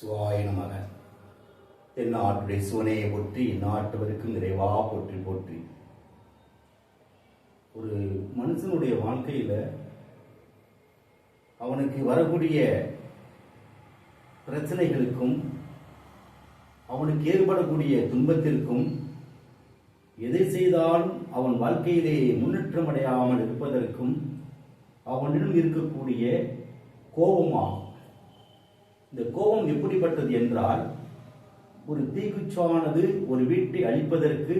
சுவாயினமாக. தென்னாட்டுடைய சிவனையை போற்றி நாட்டவருக்கும் நிறைவா போற்றி போற்றி. ஒரு மனுஷனுடைய வாழ்க்கையில் அவனுக்கு வரக்கூடிய பிரச்சனைகளுக்கும் அவனுக்கு ஏற்படக்கூடிய துன்பத்திற்கும் எதை செய்தாலும் அவன் வாழ்க்கையிலே முன்னேற்றம் அடையாமல் இருப்பதற்கும் அவனிடம் இருக்கக்கூடிய கோபமாகும். இந்த கோபம் எப்படிப்பட்டது என்றால் ஒரு தீக்குச்சானது ஒரு வீட்டை அழிப்பதற்கு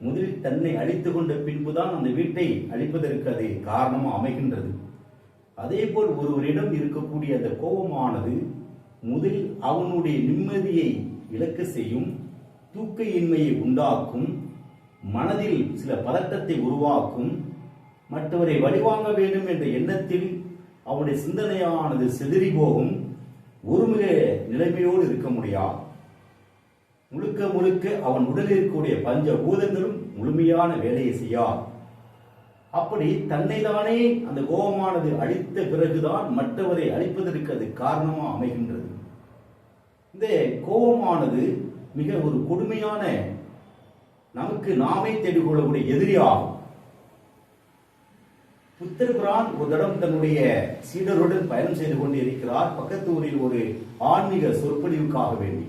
முதலில் தன்னை அழித்து கொண்ட பின்புதான் அந்த வீட்டை அழிப்பதற்கு அது காரணமாக அமைகின்றது. அதேபோல் ஒருவரிடம் இருக்கக்கூடிய அந்த கோபமானது முதலில் அவனுடைய நிம்மதியை இழக்க செய்யும் தூக்க இன்மையை உண்டாக்கும் மனதில் சில பதட்டத்தை உருவாக்கும் மற்றவரை வழிவாங்க வேண்டும் என்ற எண்ணத்தில் அவனுடைய சிந்தனையானது சிதறி போகும். ஒருமிக நிலைமையோடு இருக்க முடியாது முழுக்க முழுக்க அவன் உடலில் இருக்கக்கூடிய பஞ்ச பூதங்களும் முழுமையான வேலையை செய்யாது அப்படி தன்னைதானே அந்த கோபமானது அழித்த பிறகுதான் மற்றவரை அழிப்பதற்கு அது காரணமாக அமைகின்றது. இந்த கோபமானது மிக ஒரு கொடுமையான நமக்கு நாமே தேடிக்கொள்ளக்கூடிய எதிரியாகும். புத்தர்பிரான் ஒரு தடம் தன்னுடைய சீடருடன் பயணம் செய்து கொண்டு இருக்கிறார் பக்கத்து ஊரில் ஒரு ஆன்மீக சொற்பொழிவுக்காக வேண்டி.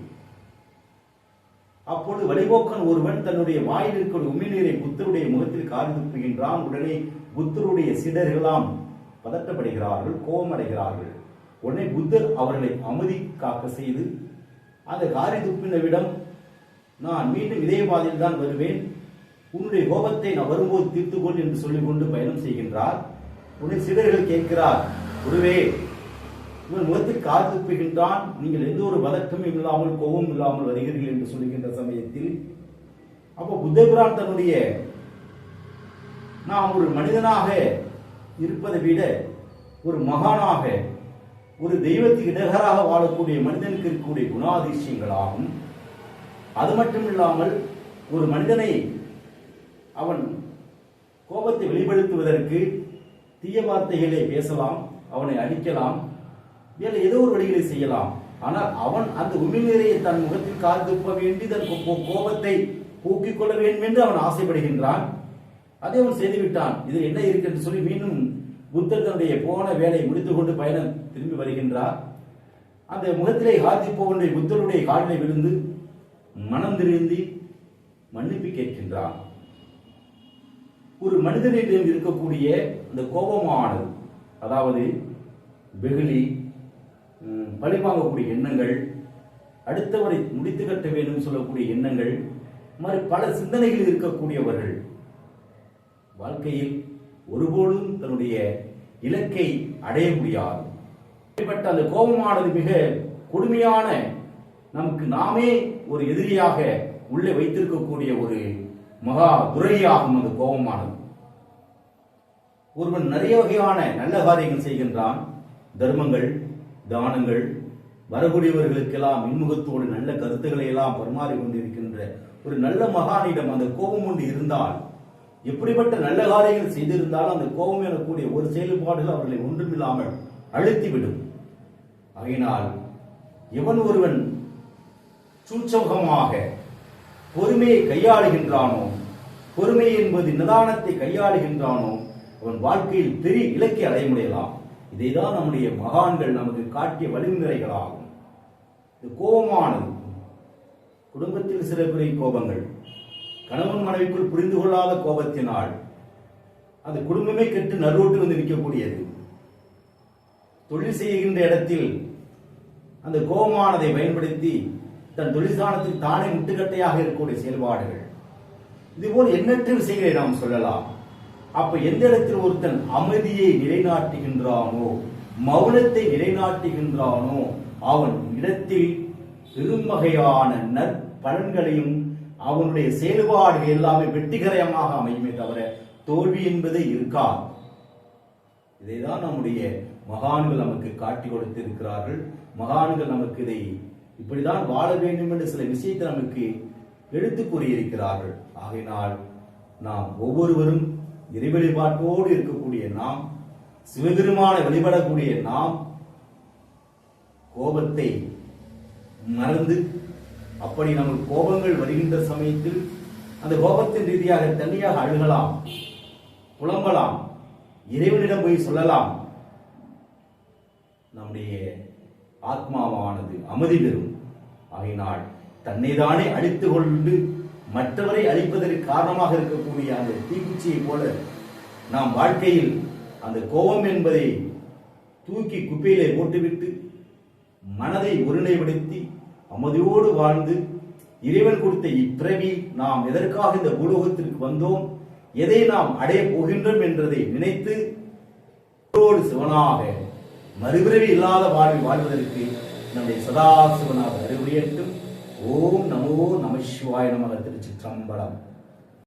அப்பொழுது வழிபோக்கன் ஒருவன் தன்னுடைய வாயில் இருக்கிற உமிழ்நீரை புத்தருடைய முகத்தில் காரிந்துப்புகின்றான் உடனே புத்தருடைய சீடர்களாம் பதட்டப்படுகிறார்கள் கோபமடைகிறார்கள். உடனே புத்தர் அவர்களை அமைதி காக்க செய்து அந்த காரி துப்பினவிடம் நான் மீண்டும் இதே பாதையில் தான் வருவேன். உன்னுடைய கோபத்தை நான் வரும்போது தீர்த்துக்கொள் என்று சொல்லிக் கொண்டு பயணம் செய்கின்றார். உன்னை சிலர்கள் கேட்கிறார் குருவே இவன் முகத்தில் கார் துப்புகின்றான் நீங்கள் எந்த ஒரு பதட்டமும் இல்லாமல் கோபம் இல்லாமல் வருகிறீர்கள் என்று சொல்லுகின்ற சமயத்தில் அப்போ புத்தபிரான் தன்னுடைய நாம் ஒரு மனிதனாக இருப்பதை விட ஒரு மகானாக ஒரு தெய்வத்துக்கு இடகராக வாழக்கூடிய மனிதனுக்கு இருக்கக்கூடிய குணாதிசயங்களாகும். அது மட்டும் இல்லாமல் ஒரு மனிதனை அவன் கோபத்தை வெளிப்படுத்துவதற்கு தீய வார்த்தைகளை பேசலாம் அவனை அடிக்கலாம் வேலை ஏதோ ஒரு வழிகளை செய்யலாம். ஆனால் அவன் அந்த உமிழ்நீரையை தன் முகத்தில் காத்துப்ப வேண்டி தன் கோ- கோபத்தை போக்கிக் கொள்ள வேண்டும் என்று அவன் ஆசைப்படுகின்றான். அதை அவன் செய்துவிட்டான். இது என்ன இருக்கு என்று சொல்லி மீண்டும் புத்தர் தன்னுடைய போன வேலையை முடித்துக் கொண்டு பயணம் திரும்பி வருகின்றார். அந்த முகத்திலே காத்திப்போ புத்தருடைய காலிலே விழுந்து மனம் திருந்தி மன்னிப்பு கேட்கின்றான். ஒரு மனிதனிடம் இருக்கக்கூடிய அந்த கோபமானது அதாவது வெகுளி பழிவாங்கக்கூடிய எண்ணங்கள் அடுத்தவரை முடித்து கட்ட வேண்டும் சொல்லக்கூடிய எண்ணங்கள் மாதிரி பல சிந்தனைகள் இருக்கக்கூடியவர்கள் வாழ்க்கையில் ஒருபோதும் தன்னுடைய இலக்கை அடைய முடியாது. அப்படிப்பட்ட அந்த கோபமானது மிக கொடுமையான நமக்கு நாமே ஒரு எதிரியாக உள்ளே வைத்திருக்கக்கூடிய ஒரு மகா துரையாகும் அந்த கோபமானது. ஒருவன் நிறைய வகையான நல்ல காரியங்கள் செய்கின்றான். தர்மங்கள் தானங்கள் வரக்கூடியவர்களுக்கெல்லாம் இன்முகத்தோடு நல்ல கருத்துக்களை எல்லாம் பரிமாறிக் கொண்டிருக்கின்ற ஒரு நல்ல மகானிடம் அந்த கோபம் ஒன்று இருந்தால் எப்படிப்பட்ட நல்ல காரியங்கள் செய்திருந்தாலும் அந்த கோபம் எனக்கூடிய ஒரு செயல்பாடுகள் அவர்களை ஒன்றுமில்லாமல் அழுத்திவிடும். ஆகையினால் எவன் ஒருவன் சூட்சகமாக பொறுமையை கையாளுகின்றானோ? பொறுமை என்பது நிதானத்தை கையாளுகின்றானோ? அவன் வாழ்க்கையில் பெரிய இலக்கை அடைய முடியலாம் இதைதான் நம்முடைய மகான்கள் நமக்கு காட்டிய வழிமுறைகளாகும். இது கோபமானது. குடும்பத்தில் சில குறை கோபங்கள். கணவன் மனைவிக்குள் புரிந்து கொள்ளாத கோபத்தினால் அந்த குடும்பமே கெட்டு நறுவோட்டு வந்து நிற்கக்கூடியது. தொழில் செய்கின்ற இடத்தில் அந்த கோபமானதை பயன்படுத்தி தன் தொழிற்சாலத்தில் தானே முட்டுக்கட்டையாக இருக்கக்கூடிய செயல்பாடுகள். இதுபோல் எண்ணற்ற விஷயங்களை நாம் சொல்லலாம். அப்ப எந்த இடத்தில் ஒருத்தன் அமைதியை நிலைநாட்டுகின்றானோ மௌனத்தை நிலைநாட்டுகின்றானோ அவன் இடத்தில் பெரும்பகையான நற்பலன்களையும் அவனுடைய செயல்பாடுகள் எல்லாமே வெற்றிகரமாக அமையுமே தவிர தோல்வி என்பதே இருக்காது. இதைதான் நம்முடைய மகான்கள் நமக்கு காட்டி கொடுத்திருக்கிறார்கள். மகான்கள் நமக்கு இதை இப்படிதான் வாழ வேண்டும் என்று சில விஷயத்தை நமக்கு எடுத்து கூறியிருக்கிறார்கள். ஆகையினால் நாம் ஒவ்வொருவரும் இறை வழிபாட்டோடு இருக்கக்கூடிய நாம் சிவபெருமான வழிபடக்கூடிய நாம் கோபத்தை மறந்து அப்படி நமக்கு கோபங்கள் வருகின்ற சமயத்தில் அந்த கோபத்தின் ரீதியாக தனியாக அழுகலாம் புலம்பலாம் இறைவனிடம் போய் சொல்லலாம். நம்முடைய ஆத்மாவானது அமைதி பெறும். ஆகினால் தன்னைதானே அழித்துக் கொண்டு மற்றவரை அழிப்பதற்கு காரணமாக இருக்கக்கூடிய அந்த தீக்குச்சியைப் போல நாம் வாழ்க்கையில் அந்த கோபம் என்பதை தூக்கி குப்பையிலே போட்டுவிட்டு மனதை ஒருநிலைப்படுத்தி அமைதியோடு வாழ்ந்து இறைவன் கொடுத்த இப்பிறவி நாம் எதற்காக இந்த பூலோகத்திற்கு வந்தோம்? எதை நாம் அடையப் போகின்றோம்? என்றதை நினைத்து சிவனாக மறுபிறவி இல்லாத வாழ்வில் வாழ்வதற்கு நம்முடைய சதாசிவனாக அறிவுரையட்டும் ஓம் நமோ நம சிவாய நமக திருச்சிற்றம்பலம்.